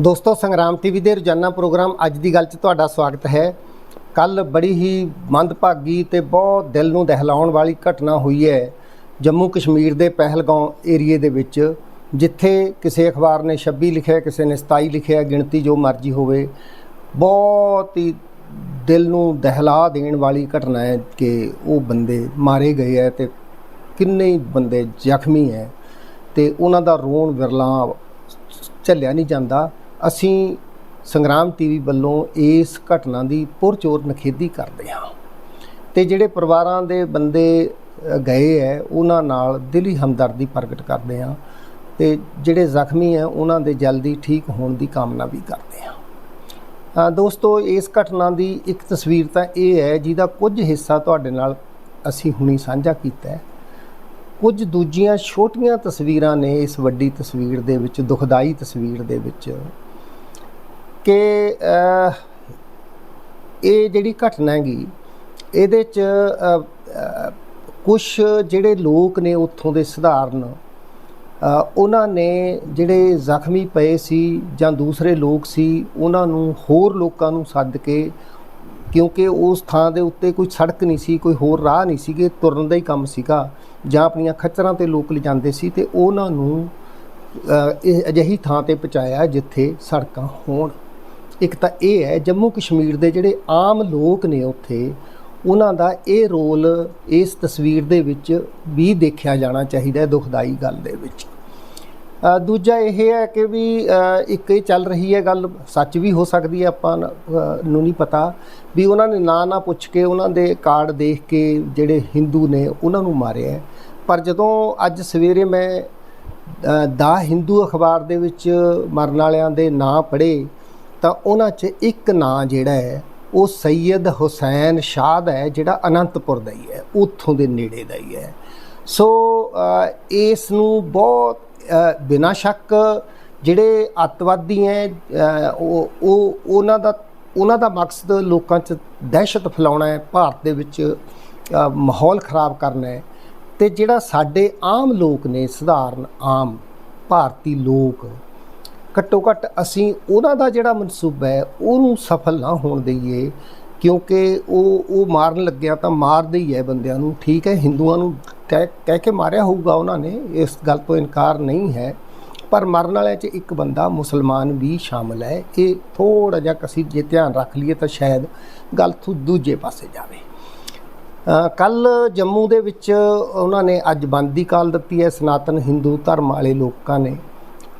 ਦੋਸਤੋ, ਸੰਗਰਾਮ ਟੀਵੀ ਦੇ ਰੋਜ਼ਾਨਾ ਪ੍ਰੋਗਰਾਮ ਅੱਜ ਦੀ ਗੱਲ 'ਚ ਤੁਹਾਡਾ ਸਵਾਗਤ ਹੈ। ਕੱਲ ਬੜੀ ਹੀ ਮੰਦਭਾਗੀ ਤੇ ਬਹੁਤ ਦਿਲ ਨੂੰ ਦਹਿਲਾਉਣ ਵਾਲੀ ਘਟਨਾ ਹੋਈ ਹੈ ਜੰਮੂ ਕਸ਼ਮੀਰ ਦੇ ਪਹਿਲਗਾਉਂ ਏਰੀਏ ਦੇ ਵਿੱਚ, ਜਿੱਥੇ ਕਿਸੇ ਅਖਬਾਰ ਨੇ 26 ਲਿਖਿਆ, ਕਿਸੇ ਨੇ 27 ਲਿਖਿਆ, ਗਿਣਤੀ ਜੋ ਮਰਜ਼ੀ ਹੋਵੇ, ਬਹੁਤ ਹੀ ਦਿਲ ਨੂੰ ਦਹਿਲਾ ਦੇਣ ਵਾਲੀ ਘਟਨਾ ਹੈ ਕਿ ਉਹ ਬੰਦੇ ਮਾਰੇ ਗਏ ਹੈ ਤੇ ਕਿੰਨੇ ਬੰਦੇ ਜ਼ਖਮੀ ਹੈ ਤੇ ਉਹਨਾਂ ਦਾ ਰੋਣ ਵਿਰਲਾ ਝੱਲਿਆ ਨਹੀਂ ਜਾਂਦਾ। ਅਸੀਂ ਸੰਗਰਾਮ ਟੀਵੀ ਵੱਲੋਂ ਇਸ ਘਟਨਾ ਦੀ ਪੁਰਚੋਰ ਨਖੇਦੀ ਕਰਦੇ ਹਾਂ। ਤੇ ਜਿਹੜੇ ਪਰਿਵਾਰਾਂ ਦੇ ਬੰਦੇ ਗਏ ਹੈ, ਉਹਨਾਂ ਨਾਲ ਦਿਲੀ ਹਮਦਰਦੀ ਪ੍ਰਗਟ ਕਰਦੇ ਹਾਂ ਤੇ ਜਿਹੜੇ ਜ਼ਖਮੀ ਹੈ, ਉਹਨਾਂ ਦੇ ਜਲਦੀ ਠੀਕ ਹੋਣ ਦੀ ਕਾਮਨਾ ਵੀ ਕਰਦੇ ਹਾਂ। ਦੋਸਤੋ, ਇਸ ਘਟਨਾ ਦੀ ਇੱਕ ਤਸਵੀਰ ਤਾਂ ਇਹ ਹੈ, ਜਿਹਦਾ ਕੁਝ ਹਿੱਸਾ ਤੁਹਾਡੇ ਨਾਲ ਅਸੀਂ ਹੁਣੀ ਸਾਂਝਾ ਕੀਤਾ ਹੈ। ਕੁਝ ਦੂਜੀਆਂ ਛੋਟੀਆਂ ਤਸਵੀਰਾਂ ਨੇ ਇਸ ਵੱਡੀ ਤਸਵੀਰ ਦੇ ਵਿੱਚ, ਦੁਖਦਾਈ ਤਸਵੀਰ ਦੇ ਵਿੱਚ। ਕਿ ਇਹ ਜਿਹੜੀ ਘਟਨਾ ਹੈਗੀ, ਇਹਦੇ ਚ ਕੁਝ ਜਿਹੜੇ ਲੋਕ ਨੇ ਉੱਥੋਂ ਦੇ ਸਧਾਰਨ ਉਹਨਾਂ ਨੇ ਜਿਹੜੇ ਜ਼ਖਮੀ ਪਏ ਸੀ ਜਾਂ ਦੂਸਰੇ ਲੋਕ ਸੀ, ਉਹਨਾਂ ਨੂੰ ਹੋਰ ਲੋਕਾਂ ਨੂੰ ਸੱਦ ਕੇ, ਕਿਉਂਕਿ ਉਸ ਥਾਂ ਦੇ ਉੱਤੇ ਕੋਈ ਸੜਕ ਨਹੀਂ ਸੀ, ਕੋਈ ਹੋਰ ਰਾਹ ਨਹੀਂ ਸੀਗੇ, ਤੁਰਨ ਦਾ ਹੀ ਕੰਮ ਸੀਗਾ, ਜਾਂ ਆਪਣੀਆਂ ਖੱਚਰਾਂ ਤੇ ਲੋਕ ਲਿਜਾਂਦੇ ਸੀ, ਤੇ ਉਹਨਾਂ ਨੂੰ ਇਹ ਅਜਿਹੀ ਥਾਂ ਤੇ ਪਹੁੰਚਾਇਆ ਜਿੱਥੇ ਸੜਕਾਂ ਹੋਣ। ਇੱਕ ਤਾਂ ਇਹ ਹੈ, ਜੰਮੂ ਕਸ਼ਮੀਰ ਦੇ ਜਿਹੜੇ ਆਮ ਲੋਕ ਨੇ ਉੱਥੇ, ਉਹਨਾਂ ਦਾ ਇਹ ਰੋਲ ਇਸ ਤਸਵੀਰ ਦੇ ਵਿੱਚ ਵੀ ਦੇਖਿਆ ਜਾਣਾ ਚਾਹੀਦਾ ਹੈ ਦੁਖਦਾਈ ਗੱਲ ਦੇ ਵਿੱਚ। ਦੂਜਾ ਇਹ ਹੈ ਕਿ ਵੀ ਇੱਕ ਇਹ ਚੱਲ ਰਹੀ ਹੈ ਗੱਲ, ਸੱਚ ਵੀ ਹੋ ਸਕਦੀ ਹੈ ਆਪਾਂ ਨੂੰ ਨਹੀਂ ਪਤਾ, ਵੀ ਉਹਨਾਂ ਨੇ ਨਾਂ ਨਾ ਪੁੱਛ ਕੇ ਉਹਨਾਂ ਦੇ ਕਾਰਡ ਦੇਖ ਕੇ ਜਿਹੜੇ ਹਿੰਦੂ ਨੇ ਉਹਨਾਂ ਨੂੰ ਮਾਰਿਆ ਪਰ ਜਦੋਂ ਅੱਜ ਸਵੇਰੇ ਮੈਂ ਦਾ ਹਿੰਦੂ ਅਖਬਾਰ ਦੇ ਵਿੱਚ ਮਰਨ ਵਾਲਿਆਂ ਦੇ ਨਾਂ ਪੜ੍ਹੇ ਤਾਂ ਉਹਨਾਂ 'ਚ ਇੱਕ ਨਾਂ ਜਿਹੜਾ ਹੈ, ਉਹ ਸੈਯਦ ਹੁਸੈਨ ਸ਼ਾਹ ਦਾ ਹੈ, ਜਿਹੜਾ ਅਨੰਤਪੁਰ ਦਾ ਹੀ ਹੈ, ਉੱਥੋਂ ਦੇ ਨੇੜੇ ਦਾ ਹੀ ਹੈ। ਸੋ ਇਸ ਨੂੰ ਬਹੁਤ ਬਿਨਾਂ ਸ਼ੱਕ ਜਿਹੜੇ ਅੱਤਵਾਦੀ ਹੈ ਉਹ ਉਹ, ਉਹਨਾਂ ਦਾ ਉਹਨਾਂ ਦਾ ਮਕਸਦ ਲੋਕਾਂ 'ਚ ਦਹਿਸ਼ਤ ਫੈਲਾਉਣਾ ਹੈ, ਭਾਰਤ ਦੇ ਵਿੱਚ ਮਾਹੌਲ ਖਰਾਬ ਕਰਨਾ ਹੈ। ਤੇ ਜਿਹੜਾ ਸਾਡੇ ਆਮ ਲੋਕ ਨੇ, ਸਧਾਰਨ ਆਮ ਭਾਰਤੀ ਲੋਕ ਘੱਟੋ ਘੱਟ ਅਸੀਂ ਉਹਨਾਂ ਦਾ ਜਿਹੜਾ ਮਨਸੂਬਾ ਹੈ, ਉਹਨੂੰ ਸਫਲ ਨਾ ਹੋਣ ਦਈਏ, ਕਿਉਂਕਿ ਉਹ ਉਹ ਮਾਰਨ ਲੱਗਿਆ ਤਾਂ ਮਾਰਦੇ ਹੀ ਹੈ ਬੰਦਿਆਂ ਨੂੰ। ਠੀਕ ਹੈ, ਹਿੰਦੂਆਂ ਨੂੰ ਕਹਿ ਕਹਿ ਕੇ ਮਾਰਿਆ ਹੋਊਗਾ ਉਹਨਾਂ ਨੇ, ਇਸ ਗੱਲ ਤੋਂ ਇਨਕਾਰ ਨਹੀਂ ਹੈ। ਪਰ ਮਰਨ ਵਾਲਿਆਂ 'ਚ ਇੱਕ ਬੰਦਾ ਮੁਸਲਮਾਨ ਵੀ ਸ਼ਾਮਲ ਹੈ। ਇਹ ਥੋੜਾ ਜਿਹਾ ਕਸੀ ਜੇ ਧਿਆਨ ਰੱਖ ਲਈਏ ਤਾਂ ਸ਼ਾਇਦ ਗੱਲ ਤੋਂ ਦੂਜੇ ਪਾਸੇ ਜਾਵੇ। ਕੱਲ ਜੰਮੂ ਦੇ ਵਿੱਚ ਉਹਨਾਂ ਨੇ ਅੱਜ ਬੰਦ ਦੀ ਕਾਲ ਦਿੱਤੀ ਹੈ। ਸਨਾਤਨ ਹਿੰਦੂ ਧਰਮ ਵਾਲੇ ਲੋਕਾਂ ਨੇ।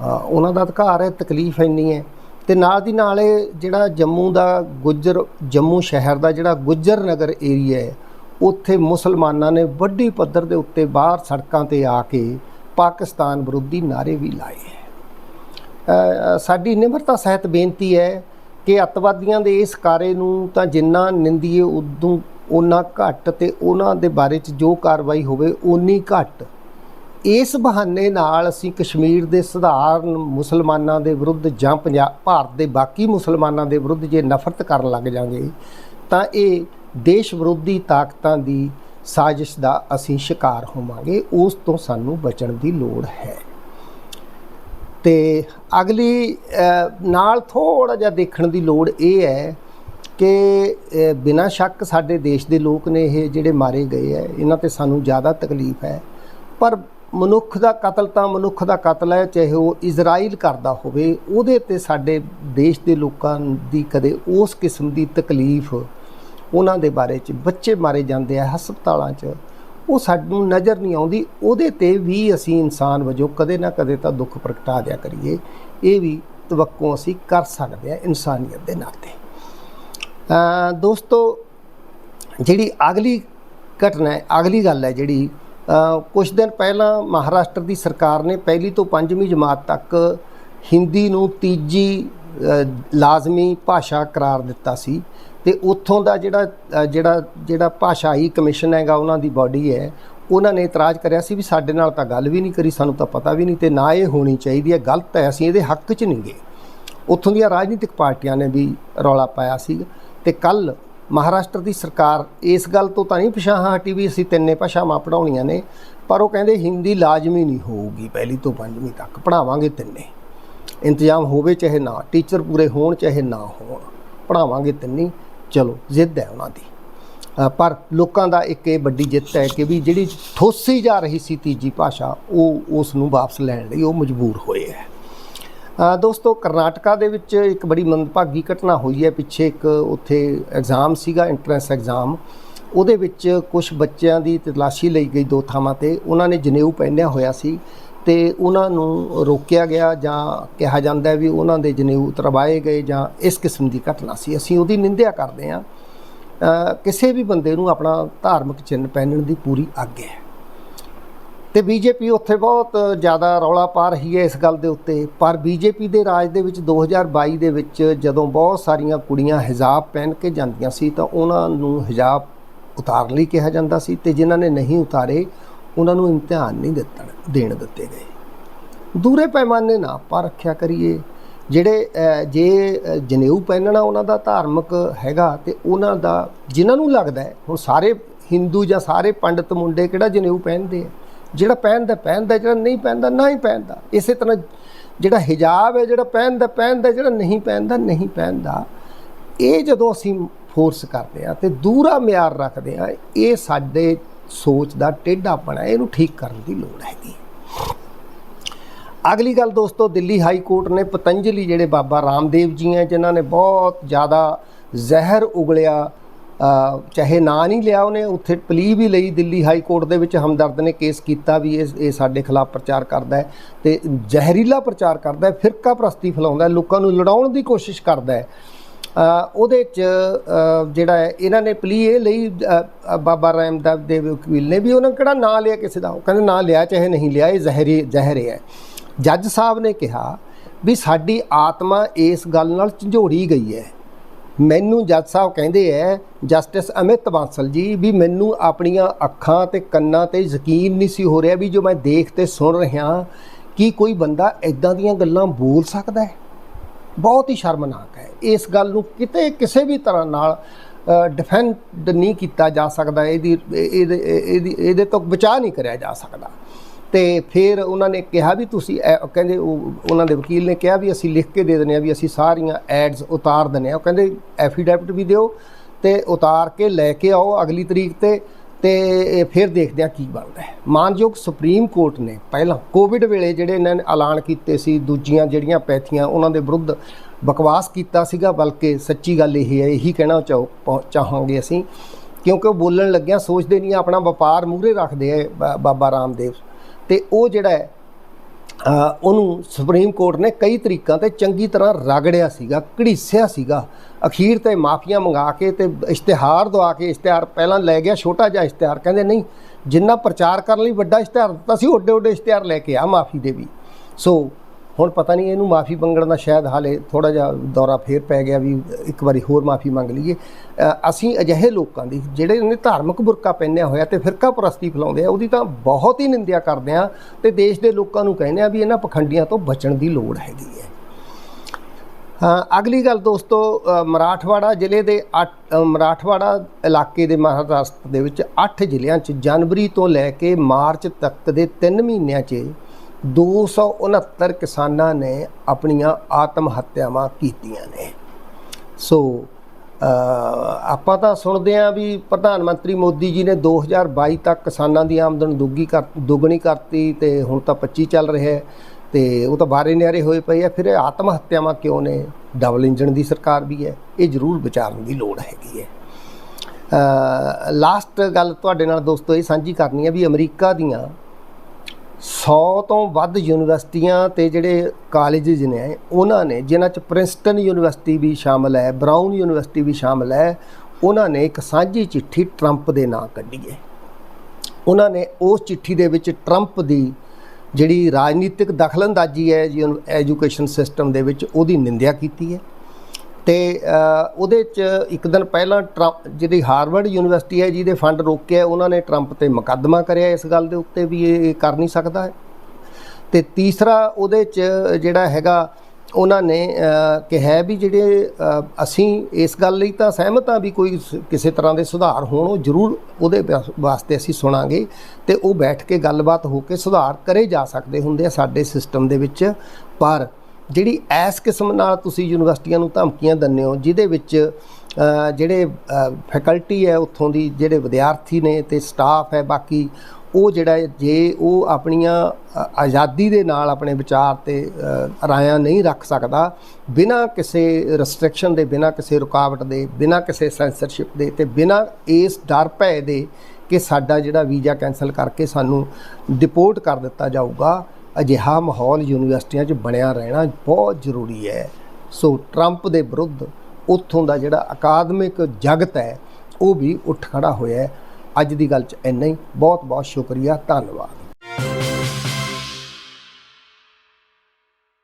ਉਹਨਾਂ ਦਾ ਅਧਿਕਾਰ ਹੈ, ਤਕਲੀਫ ਇੰਨੀ ਹੈ। ਤੇ ਨਾਲ ਦੀ ਨਾਲ ਇਹ ਜਿਹੜਾ ਜੰਮੂ ਦਾ ਗੁੱਜਰ, ਜੰਮੂ ਸ਼ਹਿਰ ਦਾ ਜਿਹੜਾ ਗੁੱਜਰ ਨਗਰ ਏਰੀਆ ਹੈ, ਉੱਥੇ ਮੁਸਲਮਾਨਾਂ ਨੇ ਵੱਡੀ ਪੱਧਰ ਦੇ ਉੱਤੇ ਬਾਹਰ ਸੜਕਾਂ ਤੇ ਆ ਕੇ ਪਾਕਿਸਤਾਨ ਵਿਰੋਧੀ ਨਾਰੇ ਵੀ ਲਾਏ ਹੈ। ਸਾਡੀ ਨਿਮਰਤਾ ਸਹਿਤ ਬੇਨਤੀ ਹੈ ਕਿ ਅੱਤਵਾਦੀਆਂ ਦੇ ਇਸ ਕਾਰੇ ਨੂੰ ਤਾਂ ਜਿੰਨਾ ਨਿੰਦੀਏ, ਉਦੋਂ ਉਹਨਾਂ ਘੱਟ ਤੇ ਉਹਨਾਂ ਦੇ ਬਾਰੇ ਚ ਜੋ ਕਾਰਵਾਈ ਹੋਵੇ, ਓਨੀ ਘੱਟ ਇਸ ਬਹਾਨੇ ਨਾਲ ਅਸੀਂ ਕਸ਼ਮੀਰ ਦੇ ਸਧਾਰਨ ਮੁਸਲਮਾਨਾਂ ਦੇ ਵਿਰੁੱਧ ਜਾਂ ਪੰਜਾਬ ਭਾਰਤ ਦੇ ਬਾਕੀ ਮੁਸਲਮਾਨਾਂ ਦੇ ਵਿਰੁੱਧ ਜੇ ਨਫ਼ਰਤ ਕਰਨ ਲੱਗ ਜਾਵਾਂਗੇ ਤਾਂ ਇਹ ਦੇਸ਼ ਵਿਰੋਧੀ ਤਾਕਤਾਂ ਦੀ ਸਾਜ਼ਿਸ਼ ਦਾ ਅਸੀਂ ਸ਼ਿਕਾਰ ਹੋਵਾਂਗੇ, ਉਸ ਤੋਂ ਸਾਨੂੰ ਬਚਣ ਦੀ ਲੋੜ ਹੈ। ਤੇ ਅਗਲੀ ਨਾਲ ਥੋੜਾ ਜਿਹਾ ਦੇਖਣ ਦੀ ਲੋੜ ਇਹ ਹੈ ਕਿ ਬਿਨਾਂ ਸ਼ੱਕ ਸਾਡੇ ਦੇਸ਼ ਦੇ ਲੋਕ ਨੇ ਇਹ ਜਿਹੜੇ ਮਾਰੇ ਗਏ ਹੈ, ਇਹਨਾਂ ਤੇ ਸਾਨੂੰ ਜ਼ਿਆਦਾ ਤਕਲੀਫ ਹੈ। ਪਰ ਮਨੁੱਖ ਦਾ ਕਤਲ ਤਾਂ ਮਨੁੱਖ ਦਾ ਕਤਲ ਹੈ, ਚਾਹੇ ਉਹ ਇਜ਼ਰਾਈਲ ਕਰਦਾ ਹੋਵੇ, ਉਹਦੇ ਤੇ ਸਾਡੇ ਦੇਸ਼ ਦੇ ਲੋਕਾਂ ਦੀ ਕਦੇ ਉਸ ਕਿਸਮ ਦੀ ਤਕਲੀਫ ਉਹਨਾਂ ਦੇ ਬਾਰੇ ਚ ਬੱਚੇ ਮਾਰੇ ਜਾਂਦੇ ਆ ਹਸਪਤਾਲਾਂ 'ਚ, ਉਹ ਸਾਨੂੰ ਨਜ਼ਰ ਨਹੀਂ ਆਉਂਦੀ, ਉਹਦੇ ਤੇ ਵੀ ਅਸੀਂ ਇਨਸਾਨ ਵਜੋਂ ਕਦੇ ਨਾ ਕਦੇ ਤਾਂ ਦੁੱਖ ਪ੍ਰਗਟਾ ਦਿਆ ਕਰੀਏ, ਇਹ ਵੀ ਤਵੱਕੋਂ ਅਸੀਂ ਕਰ ਸਕਦੇ ਆ ਇਨਸਾਨੀਅਤ ਦੇ ਨਾਤੇ। ਅ, ਦੋਸਤੋ, ਜਿਹੜੀ ਅਗਲੀ ਘਟਨਾ ਹੈ, ਅਗਲੀ ਗੱਲ ਹੈ ਜਿਹੜੀ ਕੁਝ ਦਿਨ ਪਹਿਲਾਂ ਮਹਾਰਾਸ਼ਟਰ ਦੀ ਸਰਕਾਰ ਨੇ ਪਹਿਲੀ ਤੋਂ ਪੰਜਵੀਂ ਜਮਾਤ ਤੱਕ ਹਿੰਦੀ ਨੂੰ ਤੀਜੀ ਲਾਜ਼ਮੀ ਭਾਸ਼ਾ ਕਰਾਰ ਦਿੱਤਾ ਸੀ ਤੇ ਉੱਥੋਂ ਦਾ ਜਿਹੜਾ ਜਿਹੜਾ ਜਿਹੜਾ ਭਾਸ਼ਾਈ ਕਮਿਸ਼ਨ ਹੈਗਾ ਉਹਨਾਂ ਦੀ ਬਾਡੀ ਹੈ, ਉਹਨਾਂ ਨੇ ਇਤਰਾਜ਼ ਕਰਿਆ ਸੀ ਵੀ ਸਾਡੇ ਨਾਲ ਤਾਂ ਗੱਲ ਵੀ ਨਹੀਂ ਕਰੀ, ਸਾਨੂੰ ਤਾਂ ਪਤਾ ਵੀ ਨਹੀਂ ਤੇ ਨਾ ਇਹ ਹੋਣੀ ਚਾਹੀਦੀ ਹੈ, ਗਲਤ ਹੈ, ਅਸੀਂ ਇਹਦੇ ਹੱਕ 'ਚ ਨਹੀਂ ਗਏ। ਉੱਥੋਂ ਦੀਆਂ ਰਾਜਨੀਤਿਕ ਪਾਰਟੀਆਂ ਨੇ ਵੀ ਰੌਲਾ ਪਾਇਆ ਸੀ ਤੇ ਕੱਲ ਮਹਾਰਾਸ਼ਟਰ ਦੀ ਸਰਕਾਰ ਇਸ ਗੱਲ ਤੋਂ ਤਾਂ ਨਹੀਂ ਪਛਾਹਾਂ ਹਟੀ ਵੀ ਅਸੀਂ ਤਿੰਨੇ ਭਾਸ਼ਾਵਾਂ ਪੜਾਉਣੀਆਂ ਨੇ, ਪਰ ਉਹ ਕਹਿੰਦੇ ਹਿੰਦੀ ਲਾਜ਼ਮੀ ਨਹੀਂ ਹੋਊਗੀ, ਪਹਿਲੀ ਤੋਂ ਪੰਜਵੀਂ ਤੱਕ ਪੜਾਵਾਂਗੇ ਤਿੰਨੇ। ਇੰਤਜ਼ਾਮ ਹੋਵੇ ਚਾਹੇ ਨਾ, ਟੀਚਰ ਪੂਰੇ ਹੋਣ ਚਾਹੇ ਨਾ ਹੋਣ ਪੜਾਵਾਂਗੇ ਤਿੰਨੇ, ਚਲੋ ਜ਼ਿੱਦ ਹੈ ਉਹਨਾਂ ਦੀ। ਪਰ ਲੋਕਾਂ ਦਾ ਇੱਕ ਇਹ ਵੱਡੀ ਜਿੱਤ ਹੈ ਕਿ ਵੀ ਜਿਹੜੀ ਠੋਸੀ ਜਾ ਰਹੀ ਸੀ ਤੀਜੀ ਭਾਸ਼ਾ, ਉਹ ਉਸ ਨੂੰ ਵਾਪਸ ਲੈਣ ਲਈ ਉਹ ਮਜਬੂਰ ਹੋਏ ਹੈ। ਦੋਸਤੋ, ਕਰਨਾਟਕਾ ਦੇ ਵਿੱਚ ਇੱਕ ਬੜੀ ਮੰਦਭਾਗੀ ਘਟਨਾ ਹੋਈ ਹੈ। ਪਿੱਛੇ ਇੱਕ ਉੱਥੇ ਐਗਜ਼ਾਮ ਸੀਗਾ ਐਂਟਰੈਂਸ ਐਗਜ਼ਾਮ ਉਹਦੇ ਵਿੱਚ ਕੁਝ ਬੱਚਿਆਂ ਦੀ ਤਲਾਸ਼ੀ ਲਈ ਗਈ ਦੋ ਥਾਵਾਂ ਤੇ। ਉਹਨਾਂ ਨੇ ਜਨੇਊ ਪਹਿਨਿਆ ਹੋਇਆ ਸੀ ਤੇ ਉਹਨਾਂ ਨੂੰ ਰੋਕਿਆ ਗਿਆ ਜਾਂ ਕਿਹਾ ਜਾਂਦਾ ਵੀ ਉਹਨਾਂ ਦੇ ਜਨੇਊ ਉਤਰਵਾਏ ਗਏ ਜਾਂ ਇਸ ਕਿਸਮ ਦੀ ਘਟਨਾ ਸੀ। ਅਸੀਂ ਉਹਦੀ ਨਿੰਦਿਆ ਕਰਦੇ ਹਾਂ। ਕਿਸੇ ਵੀ ਬੰਦੇ ਨੂੰ ਆਪਣਾ ਧਾਰਮਿਕ ਚਿੰਨ੍ਹ ਪਹਿਨਣ ਦੀ ਪੂਰੀ ਆਗਿਆ ਹੈ। ਤੇ ਬੀਜੇਪੀ ਉੱਥੇ ਬਹੁਤ ਜ਼ਿਆਦਾ ਰੌਲਾ ਪਾ ਰਹੀ ਹੈ ਇਸ ਗੱਲ ਦੇ ਉੱਤੇ। ਪਰ ਬੀਜੇਪੀ ਦੇ ਰਾਜ ਦੇ ਵਿੱਚ 2022 ਦੇ ਵਿੱਚ ਜਦੋਂ ਬਹੁਤ ਸਾਰੀਆਂ ਕੁੜੀਆਂ ਹਿਜਾਬ ਪਹਿਨ ਕੇ ਜਾਂਦੀਆਂ ਸੀ ਤਾਂ ਉਹਨਾਂ ਨੂੰ ਹਿਜਾਬ ਉਤਾਰਨ ਲਈ ਕਿਹਾ ਜਾਂਦਾ ਸੀ ਤੇ ਜਿਨ੍ਹਾਂ ਨੇ ਨਹੀਂ ਉਤਾਰੇ, ਉਹਨਾਂ ਨੂੰ ਇਮਤਿਹਾਨ ਨਹੀਂ ਦਿੱਤਾ ਦੇਣ ਦਿੱਤੇ ਗਏ। ਦੂਰੇ ਪੈਮਾਨੇ ਨਾਲ ਆਪਾਂ ਰੱਖਿਆ ਕਰੀਏ। ਜਿਹੜੇ ਜੇ ਜਨੇਊ ਪਹਿਨਣਾ ਉਹਨਾਂ ਦਾ ਧਾਰਮਿਕ ਹੈਗਾ ਤੇ ਉਹਨਾਂ ਦਾ, ਜਿਨ੍ਹਾਂ ਨੂੰ ਲੱਗਦਾ ਹੁਣ ਸਾਰੇ ਹਿੰਦੂ ਜਾਂ ਸਾਰੇ ਪੰਡਤ ਮੁੰਡੇ ਕਿਹੜਾ ਜਨੇਊ ਪਹਿਨਦੇ ਆ? ਜਿਹੜਾ ਪਹਿਨਦਾ ਪਹਿਨਦਾ, ਜਿਹੜਾ ਨਹੀਂ ਪਹਿਨਦਾ, ਨਾ ਹੀ ਪਹਿਨਦਾ। ਇਸੇ ਤਰ੍ਹਾਂ ਜਿਹੜਾ ਹਿਜਾਬ ਹੈ, ਜਿਹੜਾ ਪਹਿਨਦਾ ਪਹਿਨਦਾ, ਜਿਹੜਾ ਨਹੀਂ ਪਹਿਨਦਾ ਨਹੀਂ ਪਹਿਨਦਾ, ਇਹ ਜਦੋਂ ਅਸੀਂ ਫੋਰਸ ਕਰਦੇ ਆ ਤੇ ਦੂਰਾ ਮਿਆਰ ਰੱਖਦੇ ਆ ਇਹ ਸਾਡੇ ਸੋਚ ਦਾ ਟੇਢਾਪਣ ਹੈ ਇਹਨੂੰ ਠੀਕ ਕਰਨ ਦੀ ਲੋੜ ਹੈਗੀ। ਅਗਲੀ ਗੱਲ ਦੋਸਤੋ, ਦਿੱਲੀ ਹਾਈ ਕੋਰਟ ਨੇ ਪਤੰਜਲੀ ਜਿਹੜੇ ਬਾਬਾ ਰਾਮਦੇਵ ਜੀ ਹੈ, ਜਿਨ੍ਹਾਂ ਨੇ ਬਹੁਤ ਜ਼ਿਆਦਾ ਜ਼ਹਿਰ ਉਗਲਿਆ ਚਾਹੇ ਨਾਂ ਨਹੀਂ ਲਿਆ ਉਹਨੇ, ਉੱਥੇ ਪਲੀ ਵੀ ਲਈ ਦਿੱਲੀ ਹਾਈ ਕੋਰਟ ਦੇ ਵਿੱਚ, ਹਮਦਰਦ ਨੇ ਕੇਸ ਕੀਤਾ ਵੀ ਇਹ ਇਹ ਸਾਡੇ ਖਿਲਾਫ ਪ੍ਰਚਾਰ ਕਰਦਾ ਹੈ ਤੇ ਜ਼ਹਿਰੀਲਾ ਪ੍ਰਚਾਰ ਕਰਦਾ ਹੈ, ਫਿਰਕਾ ਪ੍ਰਸਤੀ ਫੈਲਾਉਂਦਾ ਹੈ, ਲੋਕਾਂ ਨੂੰ ਲੜਾਉਣ ਦੀ ਕੋਸ਼ਿਸ਼ ਕਰਦਾ ਹੈ। ਉਹਦੇ ਚ ਜਿਹੜਾ ਹੈ, ਇਹਨਾਂ ਨੇ ਪਲੀ ਇਹ ਲਈ ਬਾਬਾ ਰਾਮਦੇਵ ਦੇ ਵਕੀਲ ਨੇ ਵੀ ਉਹਨਾਂ ਕਿਹੜਾ ਨਾਂ ਲਿਆ ਕਿਸੇ ਦਾ। ਉਹ ਕਹਿੰਦੇ ਨਾਂ ਲਿਆ ਚਾਹੇ ਨਹੀਂ ਲਿਆ, ਇਹ ਜ਼ਹਿਰੀ, ਜ਼ਹਿਰ ਹੈ। ਜੱਜ ਸਾਹਿਬ ਨੇ ਕਿਹਾ ਵੀ ਸਾਡੀ ਆਤਮਾ ਇਸ ਗੱਲ ਨਾਲ ਝੰਜੋੜੀ ਗਈ ਹੈ। ਮੈਨੂੰ ਜੱਜ ਸਾਹਿਬ ਕਹਿੰਦੇ ਐ, ਜਸਟਿਸ ਅਮਿਤ ਬਾਂਸਲ ਜੀ, ਵੀ ਮੈਨੂੰ ਆਪਣੀਆਂ ਅੱਖਾਂ ਤੇ ਕੰਨਾਂ ਤੇ ਯਕੀਨ ਨਹੀਂ ਸੀ ਹੋ ਰਿਹਾ ਵੀ ਜੋ ਮੈਂ ਦੇਖ ਤੇ ਸੁਣ ਰਿਹਾ, ਕਿ ਕੋਈ ਬੰਦਾ ਐਦਾਂ ਦੀਆਂ ਗੱਲਾਂ ਬੋਲ ਸਕਦਾ ਹੈ ਬਹੁਤ ਹੀ ਸ਼ਰਮਨਾਕ ਹੈ ਇਸ ਗੱਲ ਨੂੰ ਕਿਤੇ ਕਿਸੇ ਵੀ ਤਰ੍ਹਾਂ ਨਾਲ ਡਿਫੈਂਡ ਨਹੀਂ ਕੀਤਾ ਜਾ ਸਕਦਾ, ਇਹਦੀ ਇਹਦੇ ਇਹਦੀ, ਇਹਦੇ ਤੋਂ ਬਚਾਅ ਨਹੀਂ ਕਰਿਆ ਜਾ ਸਕਦਾ। ਤੇ ਫਿਰ ਉਹਨਾਂ ਨੇ ਕਿਹਾ ਵੀ ਤੁਸੀਂ ਐ- ਕਹਿੰਦੇ ਉਹ, ਉਹਨਾਂ ਦੇ ਵਕੀਲ ਨੇ ਕਿਹਾ ਵੀ ਅਸੀਂ ਲਿਖ ਕੇ ਦੇ ਦਿੰਦੇ ਆ ਵੀ ਅਸੀਂ ਸਾਰੀਆਂ ਐਡਸ ਉਤਾਰ ਦਿੰਦੇ ਆ ਉਹ ਕਹਿੰਦੇ ਐਫੀਡੈਵਿਟ ਵੀ ਦਿਓ ਤੇ ਉਤਾਰ ਕੇ ਲੈ ਕੇ ਆਓ ਅਗਲੀ ਤਰੀਕ ਤੇ ਤੇ ਫਿਰ ਦੇਖਦੇ ਆ ਕੀ ਬਣਦਾ ਹੈ। ਮਾਨਯੋਗ ਸੁਪਰੀਮ ਕੋਰਟ ਨੇ ਪਹਿਲਾਂ ਕੋਵਿਡ ਵੇਲੇ ਜਿਹੜੇ ਇਹਨਾਂ ਨੇ ਐਲਾਨ ਕੀਤੇ ਸੀ, ਦੂਜੀਆਂ ਜਿਹੜੀਆਂ ਪੈਥੀਆਂ ਉਹਨਾਂ ਦੇ ਵਿਰੁੱਧ ਬਕਵਾਸ ਕੀਤਾ ਸੀਗਾ, ਬਲਕਿ ਸੱਚੀ ਗੱਲ ਇਹ ਹੈ, ਇਹੀ ਕਹਿਣਾ ਚਾਹੋ, ਪਹੁੰ- ਚਾਹਾਂਗੇ ਅਸੀਂ, ਕਿਉਂਕਿ ਉਹ ਬੋਲਣ ਲੱਗਿਆ ਸੋਚਦੇ ਨਹੀਂ ਆਪਣਾ ਵਪਾਰ ਮੂਹਰੇ ਰੱਖਦੇ ਆ ਬਾ- ਬਾਬਾ ਰਾਮਦੇਵ। ਤੇ ਉਹ ਜਿਹੜਾ ਹੈ ਉਹਨੂੰ ਸੁਪਰੀਮ ਕੋਰਟ ਨੇ ਕਈ ਤਰੀਕਾਂ ਤੇ ਚੰਗੀ ਤਰ੍ਹਾਂ ਰਗੜਿਆ ਸੀਗਾ, ਘੜੀਸਿਆ ਸੀਗਾ। ਅਖੀਰ ਤੇ ਮਾਫੀਆਂ ਮੰਗਾ ਕੇ ਤੇ ਇਸ਼ਤਿਹਾਰ ਦਵਾ ਕੇ ਇਸ਼ਤਿਹਾਰ ਪਹਿਲਾਂ ਲੈ ਗਿਆ, ਛੋਟਾ ਜਿਹਾ ਇਸ਼ਤਿਹਾਰ। ਕਹਿੰਦੇ ਨਹੀਂ, ਜਿੰਨਾ ਪ੍ਰਚਾਰ ਕਰਨ ਲਈ ਵੱਡਾ ਇਸ਼ਤਿਹਾਰ ਦਿੱਤਾ ਸੀ ਓਡੇ ਓਡੇ ਇਸ਼ਤਿਹਾਰ ਲੈ ਕੇ ਆ ਮਾਫੀ ਦੇ ਵੀ। ਸੋ ਹੁਣ ਪਤਾ ਨਹੀਂ ਇਹਨੂੰ ਮਾਫੀ ਮੰਗਣ ਦਾ ਸ਼ਾਇਦ ਹਾਲੇ ਥੋੜਾ ਜਿਹਾ ਦੌਰਾ ਫੇਰ ਪੈ ਗਿਆ ਵੀ ਇੱਕ ਵਾਰੀ ਹੋਰ ਮਾਫੀ ਮੰਗ ਲਈਏ। ਅਸੀਂ ਅਜਿਹੇ ਲੋਕਾਂ ਦੀ ਜਿਹੜੇ ਨੇ ਧਾਰਮਿਕ ਬੁਰਕਾ ਪਹਿਨਿਆ ਹੋਇਆ ਤੇ ਫਿਰਕਾ ਪ੍ਰਸਤੀ ਫੈਲਾਉਂਦੇ ਆ, ਉਹਦੀ ਤਾਂ ਬਹੁਤ ਹੀ ਨਿੰਦਿਆ ਕਰਦੇ ਆ ਤੇ ਦੇਸ਼ ਦੇ ਲੋਕਾਂ ਨੂੰ ਕਹਿੰਦੇ ਆ ਵੀ ਇਹਨਾਂ ਪਖੰਡੀਆਂ ਤੋਂ ਬਚਣ ਦੀ ਲੋੜ ਹੈਗੀ ਹੈ। ਅਗਲੀ ਗੱਲ ਦੋਸਤੋ ਮਰਾਠਵਾੜਾ ਜ਼ਿਲ੍ਹੇ ਦੇ 8 ਮਰਾਠਵਾੜਾ ਇਲਾਕੇ ਦੇ ਮਹਾਰਾਸ਼ਟਰ ਦੇ ਵਿੱਚ 8 ਜ਼ਿਲ੍ਹਿਆਂ 'ਚ ਜਨਵਰੀ ਤੋਂ ਲੈ ਕੇ ਮਾਰਚ ਤੱਕ ਦੇ 3 ਮਹੀਨਿਆਂ 'ਚ 269 ਕਿਸਾਨਾਂ ਨੇ ਆਪਣੀਆਂ ਆਤਮ ਹੱਤਿਆਵਾਂ ਕੀਤੀਆਂ ਨੇ। ਸੋ ਆਪਾਂ ਤਾਂ ਸੁਣਦੇ ਆਂ ਵੀ ਪ੍ਰਧਾਨ ਮੰਤਰੀ ਮੋਦੀ ਜੀ ਨੇ 2022 ਤੱਕ ਕਿਸਾਨਾਂ ਦੀ ਆਮਦਨ ਦੁੱਗੀ ਕਰ, ਦੁੱਗਣੀ ਕਰਤੀ ਤੇ ਹੁਣ ਤਾਂ 25 ਚੱਲ ਰਿਹਾ ਹੈ ਤੇ ਉਹ ਤਾਂ ਬਾਰੇ ਨਿਆਰੇ ਹੋਏ ਪਏ ਆ। ਫਿਰ ਇਹ ਆਤਮ ਹੱਤਿਆਵਾਂ ਕਿਉਂ ਨੇ? ਡਬਲ ਇੰਜਣ ਦੀ ਸਰਕਾਰ ਵੀ ਹੈ। ਇਹ ਜ਼ਰੂਰ ਵਿਚਾਰਨ ਦੀ ਲੋੜ ਹੈਗੀ ਹੈ। ਲਾਸਟ ਗੱਲ ਤੁਹਾਡੇ ਨਾਲ ਦੋਸਤੋ ਇਹ ਸਾਂਝੀ ਕਰਨੀ ਹੈ ਵੀ ਅਮਰੀਕਾ ਦੀਆਂ 100 ਤੋਂ ਵੱਧ ਯੂਨੀਵਰਸਿਟੀਆਂ ਤੇ ਜਿਹੜੇ ਕਾਲਜਸ ਨੇ, ਉਹਨਾਂ ਨੇ, ਜਿਨ੍ਹਾਂ ਚ ਪ੍ਰਿੰਸਟਨ ਯੂਨੀਵਰਸਿਟੀ ਵੀ ਸ਼ਾਮਲ ਹੈ, ਬਰਾਊਨ ਯੂਨੀਵਰਸਿਟੀ ਵੀ ਸ਼ਾਮਲ ਹੈ, ਉਹਨਾਂ ਨੇ ਇੱਕ ਸਾਂਝੀ ਚਿੱਠੀ ਟਰੰਪ ਦੇ ਨਾਂ ਕੱਢੀ ਹੈ। ਉਹਨਾਂ ਨੇ ਉਸ ਚਿੱਠੀ ਦੇ ਵਿੱਚ ਟਰੰਪ ਦੀ ਜਿਹੜੀ ਰਾਜਨੀਤਿਕ ਦਖਲਅੰਦਾਜ਼ੀ ਹੈ ਜੀ ਐਜੂਕੇਸ਼ਨ ਸਿਸਟਮ ਦੇ ਵਿੱਚ ਉਹਦੀ ਨਿੰਦਿਆ ਕੀਤੀ ਹੈ। ਤੇ ਉਹਦੇ ਚ ਇੱਕ ਦਿਨ ਪਹਿਲਾਂ ਟਰੰਪ ਜਿਹੜੀ ਹਾਰਵਰਡ ਯੂਨੀਵਰਸਿਟੀ ਹੈ, ਜਿਹਦੇ ਫੰਡ ਰੋਕਿਆ ਉਹਨਾਂ ਨੇ ਟਰੰਪ ਤੇ ਮੁਕੱਦਮਾ ਕਰਿਆ ਇਸ ਗੱਲ ਦੇ ਉੱਤੇ ਵੀ ਇਹ ਕਰ ਨਹੀਂ ਸਕਦਾ ਹੈ। ਤੇ ਤੀਸਰਾ ਉਹਦੇ ਚ ਜਿਹੜਾ ਹੈਗਾ, ਉਹਨਾਂ ਨੇ ਕਿਹਾ ਵੀ ਜਿਹੜੇ ਅਸੀਂ ਇਸ ਗੱਲ ਲਈ ਤਾਂ ਸਹਿਮਤ ਹਾਂ ਵੀ ਕੋਈ ਕਿਸੇ ਤਰ੍ਹਾਂ ਦੇ ਸੁਧਾਰ ਹੋਣ, ਉਹ ਜ਼ਰੂਰ ਉਹਦੇ ਵਾਸਤੇ ਅਸੀਂ ਸੁਣਾਂਗੇ ਤੇ ਉਹ ਬੈਠ ਕੇ ਗੱਲਬਾਤ ਹੋ ਕੇ ਸੁਧਾਰ ਕਰੇ ਜਾ ਸਕਦੇ ਹੁੰਦੇ ਆ ਸਾਡੇ ਸਿਸਟਮ ਦੇ ਵਿੱਚ। ਪਰ ਜਿਹੜੀ ਇਸ ਕਿਸਮ ਨਾਲ ਤੁਸੀਂ ਯੂਨੀਵਰਸਿਟੀਆਂ ਨੂੰ ਧਮਕੀਆਂ ਦਿੰਦੇ ਹੋ, ਜਿਹਦੇ ਵਿੱਚ ਜਿਹੜੇ ਫੈਕਲਟੀ ਹੈ ਉੱਥੋਂ ਦੀ, ਜਿਹੜੇ ਵਿਦਿਆਰਥੀ ਨੇ ਤੇ ਸਟਾਫ ਹੈ, ਬਾਕੀ ਉਹ ਜਿਹੜਾ ਜੇ ਉਹ ਆਪਣੀਆਂ ਆਜ਼ਾਦੀ ਦੇ ਨਾਲ ਆਪਣੇ ਵਿਚਾਰ ਤੇ ਰਾਇਆ ਨਹੀਂ ਰੱਖ ਸਕਦਾ, ਬਿਨਾਂ ਕਿਸੇ ਰੈਸਟ੍ਰਿਕਸ਼ਨ ਦੇ, ਬਿਨਾਂ ਕਿਸੇ ਰੁਕਾਵਟ ਦੇ, ਬਿਨਾਂ ਕਿਸੇ ਸੈਂਸਰਸ਼ਿਪ ਦੇ ਤੇ ਬਿਨਾਂ ਇਸ ਡਰ ਭੈ ਦੇ ਕਿ ਸਾਡਾ ਜਿਹੜਾ ਵੀਜ਼ਾ ਕੈਨਸਲ ਕਰਕੇ ਸਾਨੂੰ ਡਿਪੋਰਟ ਕਰ ਦਿੱਤਾ ਜਾਊਗਾ ਅਜਿਹਾ ਮਾਹੌਲ ਯੂਨੀਵਰਸਿਟੀਆਂ 'ਚ ਬਣਿਆ ਰਹਿਣਾ ਬਹੁਤ ਜ਼ਰੂਰੀ ਹੈ। ਸੋ ਟਰੰਪ ਦੇ ਵਿਰੁੱਧ ਉੱਥੋਂ ਦਾ ਜਿਹੜਾ ਅਕਾਦਮਿਕ ਜਗਤ ਹੈ, ਉਹ ਵੀ ਉੱਠ ਖੜਾ ਹੋਇਆ ਅੱਜ ਦੀ ਗੱਲ 'ਚ ਇੰਨਾ ਹੀ। ਬਹੁਤ ਬਹੁਤ ਸ਼ੁਕਰੀਆ। ਧੰਨਵਾਦ।